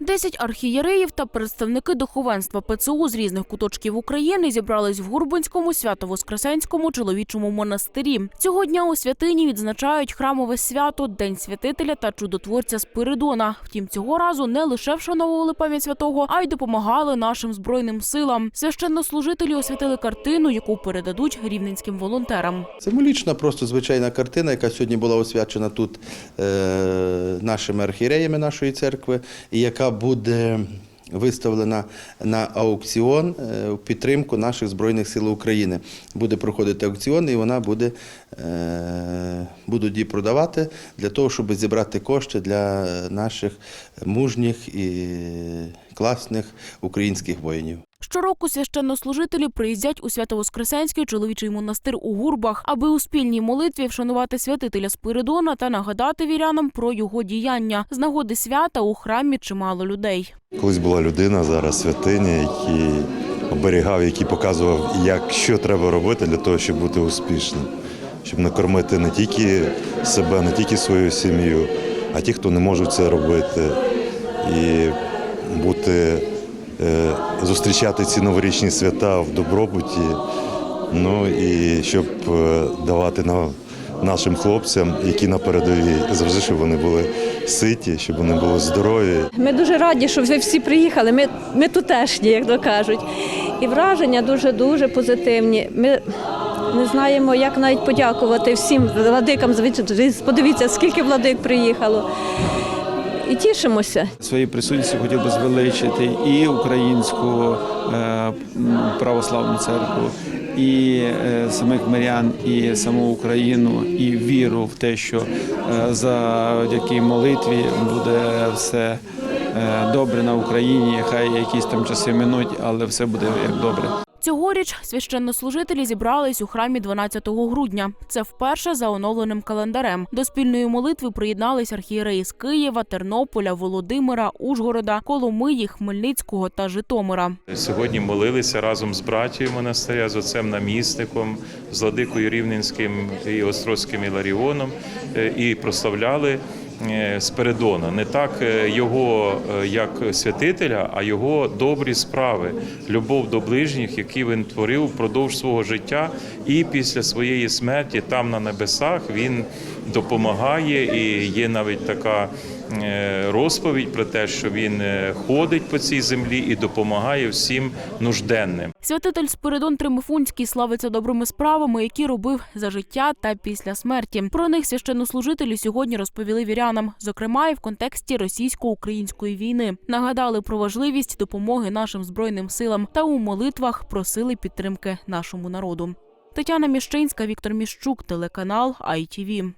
Десять архієреїв та представники духовенства ПЦУ з різних куточків України зібрались в Гурбинському свято-воскресенському чоловічому монастирі. Цього дня у святині відзначають храмове свято День святителя та чудотворця Спиридона. Втім, цього разу не лише вшановували пам'ять святого, а й допомагали нашим збройним силам. Священнослужителі освятили картину, яку передадуть рівненським волонтерам. Символічна, просто звичайна картина, яка сьогодні була освячена тут е, нашими архієреями нашої церкви, і яка буде виставлена на аукціон е, в підтримку наших Збройних сил України. Буде проходити аукціон, і вона буде, е, будуть її продавати для того, щоб зібрати кошти для наших мужніх і класних українських воїнів. Щороку священнослужителі приїздять у Свято-Воскресенський чоловічий монастир у Гурбах, аби у спільній молитві вшанувати святителя Спиридона та нагадати вірянам про його діяння. З нагоди свята у храмі чимало людей. Колись була людина, зараз святиня, який оберігав, який показував, як що треба робити для того, щоб бути успішним, щоб накормити не тільки себе, не тільки свою сім'ю, а ті, хто не можуть це робити, і бути, е, зустрічати ці новорічні свята в добробуті. Ну і щоб е, давати на нашим хлопцям, які на передовій, завжди, щоб вони були ситі, щоб вони були здорові. Ми дуже раді, що ви всі приїхали. Ми, ми тутешні, як то кажуть. І враження дуже-дуже позитивні. Ми не знаємо, як навіть подякувати всім владикам. Подивіться, скільки владик приїхало. І тішимося. Своєю присутністю хотів би звеличити і українську е, православну церкву, і е, самих мирян, і саму Україну, і віру в те, що е, завдяки молитві буде все добре на Україні. Хай якісь там часи минуть, але все буде як добре. Цьогоріч священнослужителі зібрались у храмі 12 грудня. Це вперше за оновленим календарем. До спільної молитви приєднались архієреї з Києва, Тернополя, Володимира, Ужгорода, Коломиї, Хмельницького та Житомира. Сьогодні молилися разом з братією монастиря, з отцем намісником, з владикою Рівненським і Острозьким Іларіоном е, і прославляли Спиридона. Не так е, його е, як святителя, а його добрі справи, любов до ближніх, які він творив впродовж свого життя, і після своєї смерті там на небесах він допомагає. І є навіть така е, розповідь про те, що він е, ходить по цій землі і допомагає всім нужденним. Святитель Спиридон Тримифунський славиться добрими справами, які робив за життя та після смерті. Про них священнослужителі сьогодні розповіли вірянам, зокрема і в контексті російсько-української війни. Нагадали про важливість допомоги нашим збройним силам та у молитвах просили підтримки нашому народу. Тетяна Міщинська, Віктор Міщук, телеканал ITV.